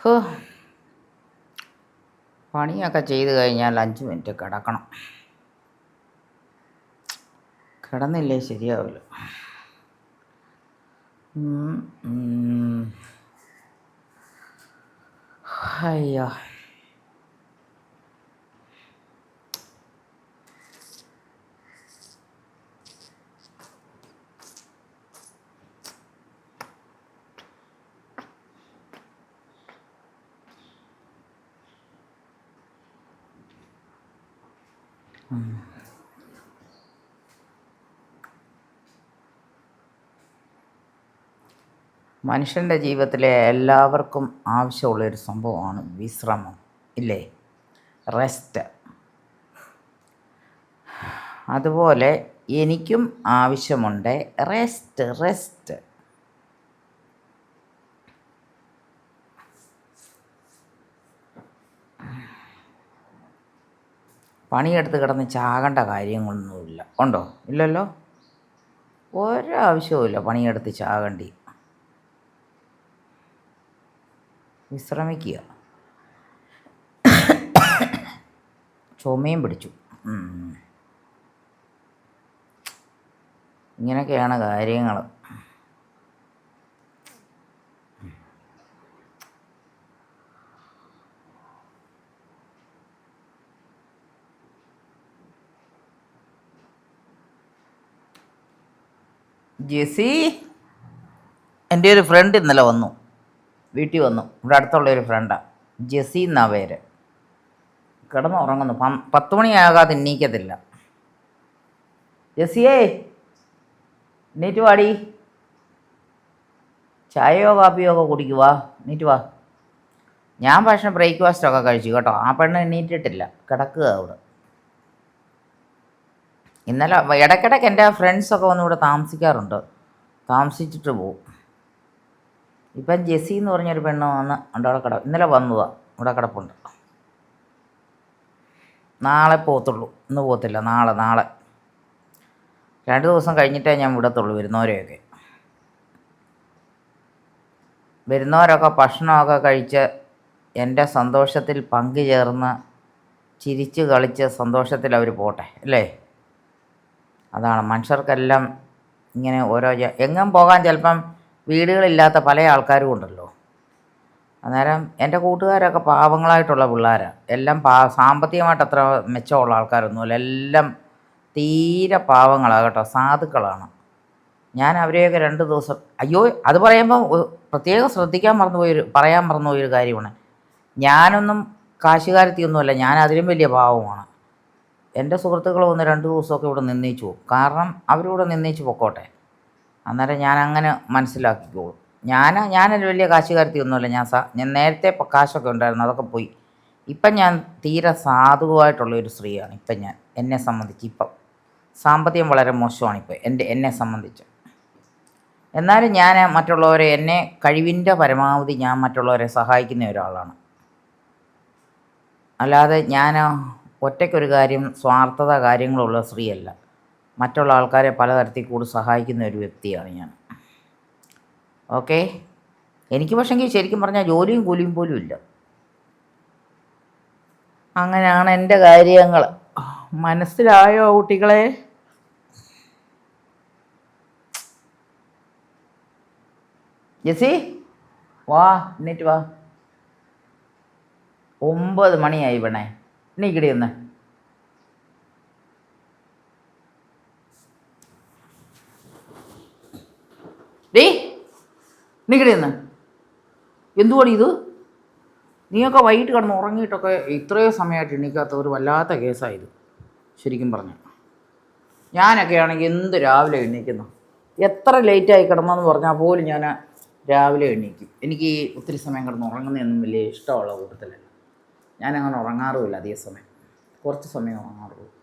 ഹോ. പണിയൊക്കെ ചെയ്ത് കഴിഞ്ഞാൽ അഞ്ച് മിനിറ്റ് കിടക്കണം. കിടന്നില്ലേ ശരിയാവില്ല. അയ്യോ. മനുഷ്യന്റെ ജീവിതത്തിലെ എല്ലാവർക്കും ആവശ്യമുള്ളൊരു സംഭവമാണ് വിശ്രമം ഇല്ലേ? റെസ്റ്റ് അതുപോലെ എനിക്കും ആവശ്യമുണ്ട്. റെസ്റ്റ് റെസ്റ്റ് പണിയെടുത്ത് കിടന്ന് ചാകേണ്ട കാര്യങ്ങളൊന്നുമില്ല. ഉണ്ടോ? ഇല്ലല്ലോ? ഒരാവശ്യവുമില്ല പണിയെടുത്ത് ചാകേണ്ടി. വിശ്രമിക്കുക. ചുമയും പിടിച്ചു. ഇങ്ങനെയൊക്കെയാണ് കാര്യങ്ങൾ ജെസി? എന്റെ ഒരു ഫ്രണ്ട് ഇന്നലെ വന്നു. വീട്ടിൽ വന്നു. ഇവിടെ അടുത്തുള്ള ഒരു ഫ്രണ്ടാണ് ജെസി എന്നാ പേര്? കിടന്ന് ഉറങ്ങുന്നു പത്ത് മണിയാകാതെ എണ്ണീക്കത്തില്ല ജെസിയേ എണ്ണീറ്റ് വാടി. ചായയോ കാപ്പിയോ ഒക്കെ കുടിക്കുവാ എണ്ണീറ്റ് വാ. ഞാൻ പക്ഷേ ബ്രേക്ക്ഫാസ്റ്റ് ഒക്കെ കഴിച്ചു കേട്ടോ. ആ പെണ്ണ് എണ്ണീറ്റിട്ടില്ല കിടക്കുക അവിടെ. ഇന്നലെ ഇടയ്ക്കിടയ്ക്ക് എന്റെ ഫ്രണ്ട്സൊക്കെ വന്ന് താമസിക്കാറുണ്ട്. താമസിച്ചിട്ട് പോവും. ഇപ്പം ജെസി എന്ന് പറഞ്ഞൊരു പെണ്ണ് വന്ന് അവിടെ കിട ഇന്നലെ വന്നതാണ് ഇവിടെ കിടപ്പുണ്ട്. നാളെ പോകത്തുള്ളൂ. ഇന്ന് പോകത്തില്ല. നാളെ നാളെ. രണ്ട് ദിവസം കഴിഞ്ഞിട്ടേ ഞാൻ വിടത്തുള്ളൂ വരുന്നവരെയൊക്കെ. വരുന്നവരൊക്കെ ഭക്ഷണമൊക്കെ കഴിച്ച് എന്റെ സന്തോഷത്തിൽ പങ്കുചേർന്ന് ചിരിച്ച് കളിച്ച് സന്തോഷത്തിൽ അവർ പോട്ടെ അല്ലേ? അതാണ്. മനുഷ്യർക്കെല്ലാം ഇങ്ങനെ ഓരോ എങ്ങും പോകാൻ ചിലപ്പം വീടുകളില്ലാത്ത പല ആൾക്കാരും ഉണ്ടല്ലോ. അന്നേരം എന്റെ കൂട്ടുകാരൊക്കെ പാവങ്ങളായിട്ടുള്ള പിള്ളേരാണ് എല്ലാം പാ സാമ്പത്തികമായിട്ട് അത്ര മെച്ചമുള്ള ആൾക്കാരൊന്നുമില്ല. എല്ലാം തീരെ പാവങ്ങളാണ് കേട്ടോ. സാധുക്കളാണ്. ഞാൻ അവരെയൊക്കെ രണ്ട് ദിവസം അയ്യോ അത് പറയുമ്പോൾ പ്രത്യേകം ശ്രദ്ധിക്കാൻ മറന്നുപോയൊരു പറയാൻ മറന്നുപോയൊരു കാര്യമാണ്. ഞാനൊന്നും കാശുകാരത്തിയൊന്നുമല്ല ഞാൻ അതിലും വലിയ പാവമാണ്. എന്റെ സുഹൃത്തുക്കൾ ഒന്ന് രണ്ട് ദിവസമൊക്കെ ഇവിടെ നിന്നേച്ചു പോകും. കാരണം അവരിവിടെ നിന്നേച്ച് പൊക്കോട്ടെ. അന്നേരം ഞാൻ അങ്ങനെ മനസ്സിലാക്കിക്കോളും. ഞാൻ ഞാനൊരു വലിയ കാശുകാരത്തിയൊന്നുമല്ല. ഞാൻ സാ ഞാൻ നേരത്തെ കാശൊക്കെ ഉണ്ടായിരുന്നു. അതൊക്കെ പോയി. ഇപ്പം ഞാൻ തീരെ സാധുവായിട്ടുള്ള ഒരു സ്ത്രീയാണ് ഇപ്പം ഞാൻ. എന്നെ സംബന്ധിച്ച് ഇപ്പം. സാമ്പത്തികം വളരെ മോശമാണ് ഇപ്പോൾ എന്റെ എന്നെ സംബന്ധിച്ച്. എന്നാലും ഞാൻ മറ്റുള്ളവരെ എന്നെ കഴിവിന്റെ പരമാവധി ഞാൻ മറ്റുള്ളവരെ സഹായിക്കുന്ന ഒരാളാണ്. അല്ലാതെ ഞാൻ ഒറ്റയ്ക്കൊരു കാര്യം സ്വാർത്ഥത കാര്യങ്ങളുള്ള സ്ത്രീയല്ല. മറ്റുള്ള ആൾക്കാരെ പലതരത്തിൽ കൂടി സഹായിക്കുന്ന ഒരു വ്യക്തിയാണ് ഞാൻ. ഓക്കെ? എനിക്ക് പക്ഷെങ്കിൽ ശരിക്കും പറഞ്ഞാൽ ജോലിയും കൂലിയും പോലും ഇല്ല. അങ്ങനെയാണ് എന്റെ കാര്യങ്ങൾ. മനസ്സിലായോ കുട്ടികളെ? ജെസി വാ എന്നിട്ട് വാ. ഒമ്പത് മണിയായി വേണേ എണീക്കടി ഒന്ന് ഡേ എണീക്കടി ഒന്ന് എന്തുവാണ് ഇത്? നീയൊക്കെ വൈകിട്ട് കിടന്ന് ഉറങ്ങിയിട്ടൊക്കെ ഇത്രയും സമയമായിട്ട് എണീക്കാത്ത ഒരു വല്ലാത്ത കേസായത് ശരിക്കും പറഞ്ഞു. ഞാനൊക്കെ ആണെങ്കിൽ എന്ത് രാവിലെ എണീക്കുന്നു? എത്ര ലേറ്റായി കിടന്നെന്ന് പറഞ്ഞാൽ പോലും ഞാൻ രാവിലെ എണീക്കും. എനിക്ക് ഒത്തിരി സമയം കിടന്ന് ഉറങ്ങുന്നതൊന്നും വലിയ ഇഷ്ടമുള്ള കൂട്ടത്തിലല്ല. ഞാനങ്ങനെ ഉറങ്ങാറുമില്ല അധിക സമയം. കുറച്ച് സമയം ഉറങ്ങാറുള്ളൂ.